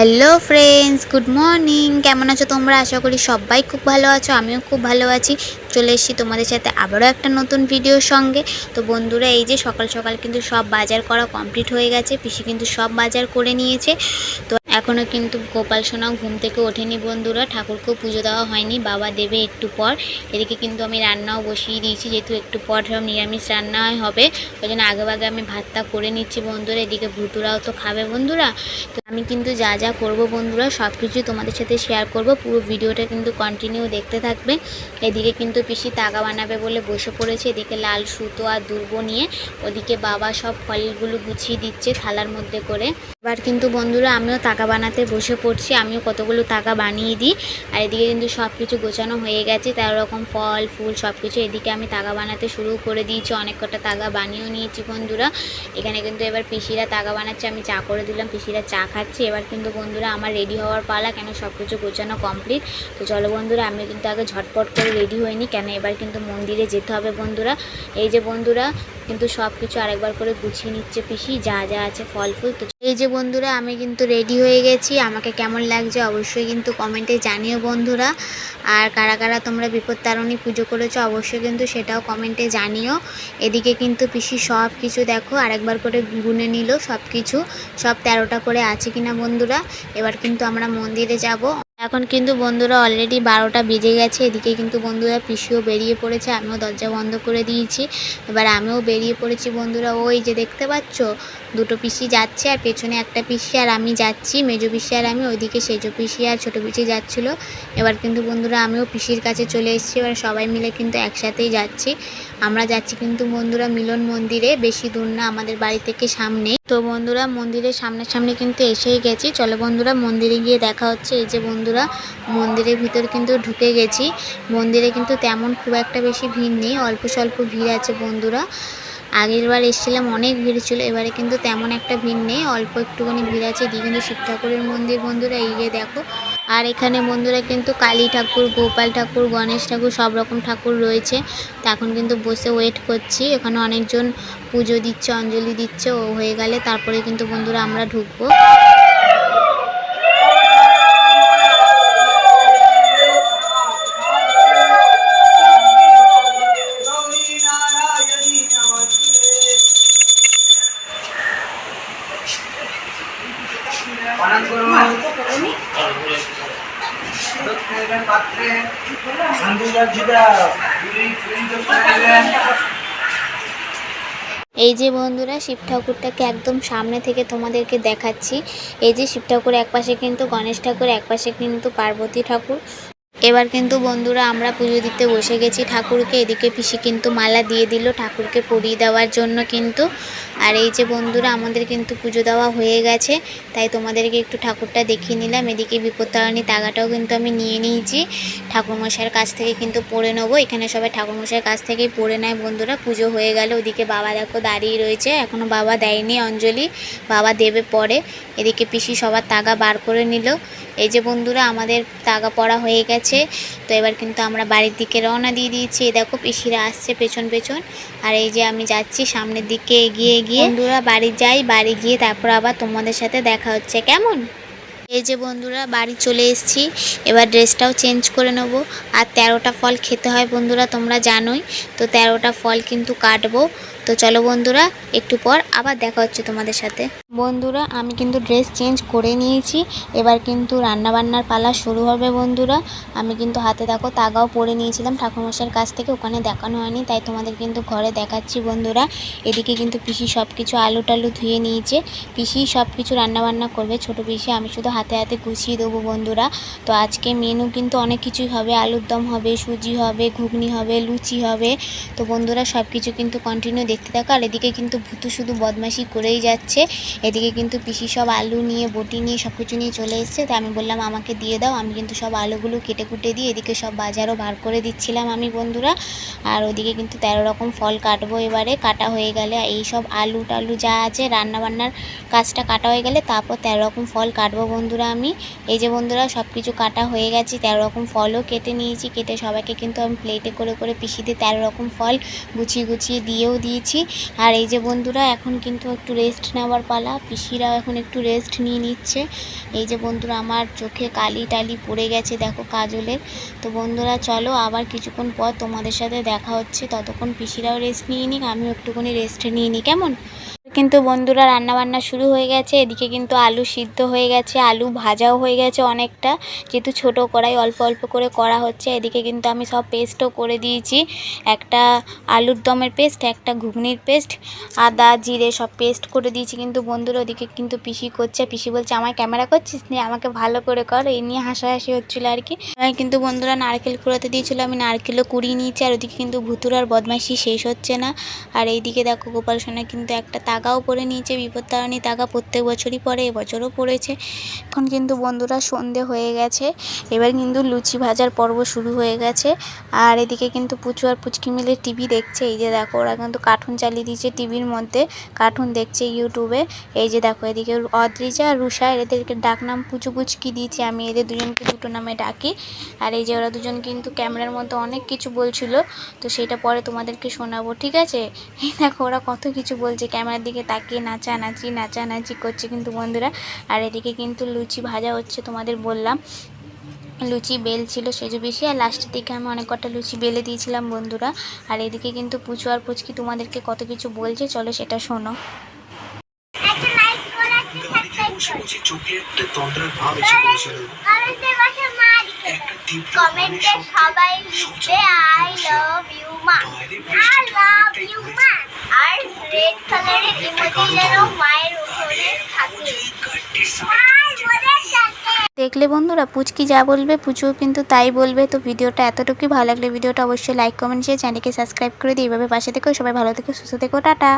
Hello friends good morning কেমন আছো তোমরা? আশা করি সবাই খুব ভালো আছো, আমিও খুব ভালো আছি। চলে এসেছি তোমাদের সাথে আবারও একটা নতুন ভিডিওর সঙ্গে। তো বন্ধুরা, এই যে সকাল সকাল কিন্তু সব বাজার করা কমপ্লিট হয়ে গেছে। পিসি কিন্তু সব বাজার করে নিয়েছে। তো এখনও কিন্তু গোপাল সোনাও ঘুম থেকে ওঠেনি বন্ধুরা, ঠাকুরকেও পুজো দেওয়া হয়নি, বাবা দেবে একটু পর। এদিকে কিন্তু আমি রান্নাও বসিয়ে দিয়েছি, যেহেতু একটু পর সব নিরামিষ রান্না হবে, ওই জন্য আগে আগে আমি ভাতটা করে নিচ্ছি বন্ধুরা, এদিকে ভুতুরাও তো খাবে বন্ধুরা। তো আমি কিন্তু যা যা করব বন্ধুরা, সব কিছুই তোমাদের সাথে শেয়ার করব, পুরো ভিডিওটা কিন্তু কন্টিনিউ দেখতে থাকবে। এদিকে কিন্তু পিসি তাগা বানাবে বলে বসে পড়েছে, এদিকে লাল সুতো আর দুর্ব নিয়ে, ওদিকে বাবা সব ফলগুলো গুছিয়ে দিচ্ছে থালার মধ্যে করে। এবার কিন্তু বন্ধুরা আমিও তাকা বানাতে বসে পড়ছি, আমিও কতগুলো তাকা বানিয়ে দিই। আর এদিকে কিন্তু সব কিছু গোছানো হয়ে গেছে তেরো রকম ফল, ফুল সব কিছু এদিকে আমি তাগা বানাতে শুরু করে দিয়েছি, অনেক কটা তাগা বানিয়েও নিয়েছি বন্ধুরা। এখানে কিন্তু এবার পিসিরা তাগা বানাচ্ছে, আমি চা করে দিলাম, পিসিরা চা খাচ্ছে। এবার কিন্তু বন্ধুরা আমার রেডি হওয়ার পালা, কেন সব কিছু গোছানো কমপ্লিট? তো চলো বন্ধুরা আমি কিন্তু আগে ঝটপট করে রেডি হইনি কেন এবার কিন্তু মন্দিরে যেতে হবে বন্ধুরা। এই যে বন্ধুরা, কিন্তু সব কিছু আরেকবার করে গুছিয়ে নিচ্ছে পিসি, যা যা আছে ফল ফুল তো এই যে বন্ধুরা, আমি কিন্তু রেডি হয়ে গেছি। আমাকে কেমন লাগছে অবশ্যই কিন্তু কমেন্টে জানিও বন্ধুরা। আর কারা কারা তোমরা বিপদ তারণী পুজো করেছ অবশ্যই কিন্তু সেটাও কমেন্টে জানিও। এদিকে কিন্তু পিসি সব কিছু দেখো, আরেকবার করে গুনে নিল সব কিছু সব তেরোটা করে আছে কিনা বন্ধুরা? এবার কিন্তু আমরা মন্দিরে যাব। এখন কিন্তু বন্ধুরা অলরেডি বারোটা বেজে গেছে, এদিকে কিন্তু বন্ধুরা পিসিও বেরিয়ে পড়েছে, আমিও দরজা বন্ধ করে দিয়েছি। এবার আমিও বেরিয়ে পড়েছি বন্ধুরা, ওই যে দেখতে পাচ্ছ? দুটো পিসি যাচ্ছে আর পেছনে একটা পিসি আর আমি যাচ্ছি, মেজো পিসি আর আমি, ওইদিকে সেজো পিসি আর ছোটো পিসি যাচ্ছিল। এবার কিন্তু বন্ধুরা আমিও পিসির কাছে চলে এসেছি, এবার সবাই মিলে কিন্তু একসাথেই যাচ্ছি। আমরা যাচ্ছি কিন্তু বন্ধুরা মিলন মন্দিরে, বেশি দূর না, আমাদের বাড়ি থেকে সামনে তো বন্ধুরা মন্দিরের সামনে সামনে কিন্তু এসেই গেছি। চলো বন্ধুরা মন্দিরে গিয়ে দেখা হচ্ছে, এই যে বন্ধুরা, মন্দিরের ভিতর কিন্তু ঢুকে গেছি। মন্দিরে কিন্তু তেমন খুব একটা বেশি ভিড় নেই, অল্প স্বল্প ভিড় আছে বন্ধুরা। আগের বার এসেছিলাম, অনেক ভিড় ছিল, এবারে কিন্তু তেমন একটা ভিড় নেই, অল্প একটুখানি ভিড় আছে। এদিকে কিন্তু শিব ঠাকুরের মন্দির বন্ধুরা, এই যে দেখো। আর এখানে বন্ধুরা কিন্তু কালী ঠাকুর, গোপাল ঠাকুর, গণেশ ঠাকুর, সব রকম ঠাকুর রয়েছে। তো এখন কিন্তু বসে ওয়েট করছি। এখানে অনেকজন পুজো দিচ্ছে, অঞ্জলি দিচ্ছে, ও হয়ে গেলে তারপরে কিন্তু বন্ধুরা আমরা ঢুকবো। এই যে বন্ধুরা, শিব ঠাকুরটাকে একদম সামনে থেকে তোমাদেরকে দেখাচ্ছি। এই যে শিব ঠাকুর একপাশে কিন্তু গণেশ ঠাকুর, একপাশে কিন্তু পার্বতী ঠাকুর। এবার কিন্তু বন্ধুরা আমরা পুজো দিতে বসে গেছি ঠাকুরকে, এদিকে পিসি কিন্তু মালা দিয়ে দিল ঠাকুরকে পরিয়ে দেওয়ার জন্য কিন্তু। আর এই যে বন্ধুরা, আমাদের কিন্তু পুজো দেওয়া হয়ে গেছে, তাই তোমাদেরকে একটু ঠাকুরটা দেখিয়ে নিলাম। এদিকে বিপত্তারণী তাগাটাও কিন্তু আমি নিয়ে নিয়েছি। ঠাকুরমশাইয়ের কাছ থেকে কিন্তু পড়ে নেব। এখানে সবাই ঠাকুরমশাইয়ের কাছ থেকেই পড়ে নেয় বন্ধুরা। পুজো হয়ে গেল, ওদিকে বাবা দেখো দাঁড়িয়ে রয়েছে। এখনও বাবা দেয়নি অঞ্জলি, বাবা দেবে পরে। এদিকে পিসি সবার তাগা বার করে নিল। এই যে বন্ধুরা আমাদের তাগা পড়া হয়ে গেছে। তো এবার কিন্তু আমরা বাড়ির দিকে রওনা দিয়ে দিয়েছি। এই দেখো পিসিরা আসছে পেছন পেছন। আর এই যে আমি যাচ্ছি সামনের দিকে এগিয়ে গিয়ে বন্ধুরা বাড়ি যাই বাড়ি গিয়ে তারপর আবার তোমাদের সাথে দেখা হচ্ছে। কেমন? এই যে বন্ধুরা, বাড়ি চলে এসেছি। এবার ড্রেসটাও চেঞ্জ করে নেব। আর তেরোটা ফল খেতে হয় বন্ধুরা, তোমরা জানোই। তো তেরোটা ফল কিন্তু কাটবো। তো চলো বন্ধুরা, একটু পর আবার দেখা হচ্ছে তোমাদের সাথে। বন্ধুরা, আমি কিন্তু ড্রেস চেঞ্জ করে নিয়েছি। এবার কিন্তু রান্নাবান্নার পালা শুরু হবে বন্ধুরা। আমি কিন্তু হাতে দেখো তাগাও পরে নিয়েছিলাম। ঠাকুরমশাইয়ের কাছ থেকে ওখানে দেখানো হয়নি, তাই তোমাদের কিন্তু ঘরে দেখাচ্ছি বন্ধুরা। এদিকে কিন্তু পিসি সব কিছু আলু টালু ধুয়ে নিয়েছে। পিসি সব কিছু রান্নাবান্না করবে। ছোটো পিসি, আমি শুধু হাতে হাতে গুছিয়ে দেবো বন্ধুরা। তো আজকে মেনু কিন্তু অনেক কিছুই হবে। আলুর দম হবে, সুজি হবে, ঘুগনি হবে, লুচি হবে। তো বন্ধুরা সব কিছু কিন্তু কন্টিনিউ দেখতে থাকো। আর এদিকে কিন্তু ভুতু শুধু বদমাশি করেই যাচ্ছে। এদিকে কিন্তু পিসি সব আলু নিয়ে, বটি নিয়ে সব কিছু নিয়ে চলে এসছে। তো আমি বললাম, আমাকে দিয়ে দাও। আমি কিন্তু সব আলুগুলো কেটে কুটে দিয়ে এদিকে সব বাজারও বার করে দিচ্ছিলাম আমি বন্ধুরা। আর ওদিকে কিন্তু তেরো রকম ফল কাটবো এবারে। কাটা হয়ে গেলে এই সব আলু টালু যা আছে রান্না বান্নার কাজটা কাটা হয়ে গেলে তারপর তেরো রকম ফল কাটবো বন্ধুরা আমি, এই যে বন্ধুরা সব কিছু কাটা হয়ে গেছে, তেরো রকম ফলও কেটে নিয়েছি, কেটে সবাইকে কিন্তু আমি প্লেটে করে করে পিসিতে তেরো রকম ফল গুছিয়ে গুছিয়ে দিয়েও দিয়েছি। আর এই যে বন্ধুরা এখন কিন্তু একটু রেস্ট নেওয়ার পালা, পিসিরাও এখন একটু রেস্ট নিয়ে নিচ্ছে। এই যে বন্ধুরা আমার চোখে কালি টালি পড়ে গেছে, দেখো কাজলের। তো বন্ধুরা চলো আবার কিছুক্ষণ পর তোমাদের সাথে দেখা হচ্ছে, ততক্ষণ পিসিরাও রেস্ট নিয়ে নিক, আমিও একটুখানি রেস্ট নিয়ে নিই, কেমন? কিন্তু বন্ধুরা রান্না বান্না শুরু হয়ে গেছে। এদিকে কিন্তু আলু সিদ্ধ হয়ে গেছে, আলু ভাজাও হয়ে গেছে অনেকটা। যেহেতু ছোট কড়াই, অল্প অল্প করে করা হচ্ছে। এদিকে কিন্তু আমি সব পেস্টও করে দিয়েছি। একটা আলুর দমের পেস্ট একটা ঘুগনির পেস্ট আদা, জিরে সব পেস্ট করে দিয়েছি। কিন্তু বন্ধুরা ওদিকে কিন্তু পিসি করছে। পিসি বলছে আমার ক্যামেরা করছিস নিয়ে আমাকে ভালো করে কর। এই নিয়ে হাসাহাসি হচ্ছিল আর কি। আর কিন্তু বন্ধুরা নারকেল কুড়াতে দিয়েছিল। আমি নারকেলও কুড়িয়ে নিয়েছি। আর ওদিকে কিন্তু ভুতুরার বদমাইশি শেষ হচ্ছে না। আর এইদিকে দেখো গোপাল সোনা কিন্তু একটা তাগাও পরে নিয়েছে বিপত্তারণী তাগা প্রত্যেক বছরই পরে এবছরও পড়েছে। এখন কিন্তু বন্ধুরা সন্ধে হয়ে গেছে, এবার কিন্তু লুচি ভাজার পর্ব শুরু হয়ে গেছে। আর এদিকে কিন্তু পুচু আর পুচকি মিলে টিভি দেখছে, এই যে দেখো ওরা কিন্তু কার্টুন চালিয়ে দিয়েছে টিভির মধ্যে, কার্টুন দেখছে ইউটিউবে। এই যে দেখো এদিকে অদ্রিজা আর রুষা এদেরকে ডাক নাম পুচু পুচকি দিয়েছি, আমি এদের দুজনকে দুটো নামে ডাকি। আর এই যে ওরা দুজন কিন্তু ক্যামেরার মধ্যে অনেক কিছু বলছিল, তো সেটা পরে তোমাদেরকে শোনাবো, ঠিক আছে? দেখো ওরা কত কিছু বলছে, ক্যামেরার দিকে তাকিয়ে নাচানাচি নাচানাচি করছে কিন্তু বন্ধুরা। আর এদিকে কিন্তু লুচি ভাজা হচ্ছে তোমাদের বললাম। লুচি বেল ছিল সেজো বেশি আর লাস্টের দিকে আমি অনেক কটা লুচি বেলে দিয়েছিলাম বন্ধুরা। আর এদিকে কিন্তু পুচু আর পুচকি তোমাদেরকে কত কিছু বলছে চলো সেটা শোনো। বসে বসে চোখে? একটা তন্দ্রার ভাব এসে পড়েছিল। কমেন্টে সবাই লিখবে আই লাভ ইউ মা। আই লাভ ইউ মা। আর রেড কালারের ইমোজি যেন মায়ের উপরে থাকে। দেখলে বন্ধুরা, পুচকি যা বলবে পুচু কিন্তু তাই বলবে। তো ভিডিওটা এতটুকুই। ভালো লাগলে ভিডিওটা অবশ্যই লাইক কমেন্ট শেয়ার চ্যানেলকে সাবস্ক্রাইব করে দিই এভাবে পাশে থেকেও সবাই ভালো থেকো, সুস্থ থেকো, টাটা।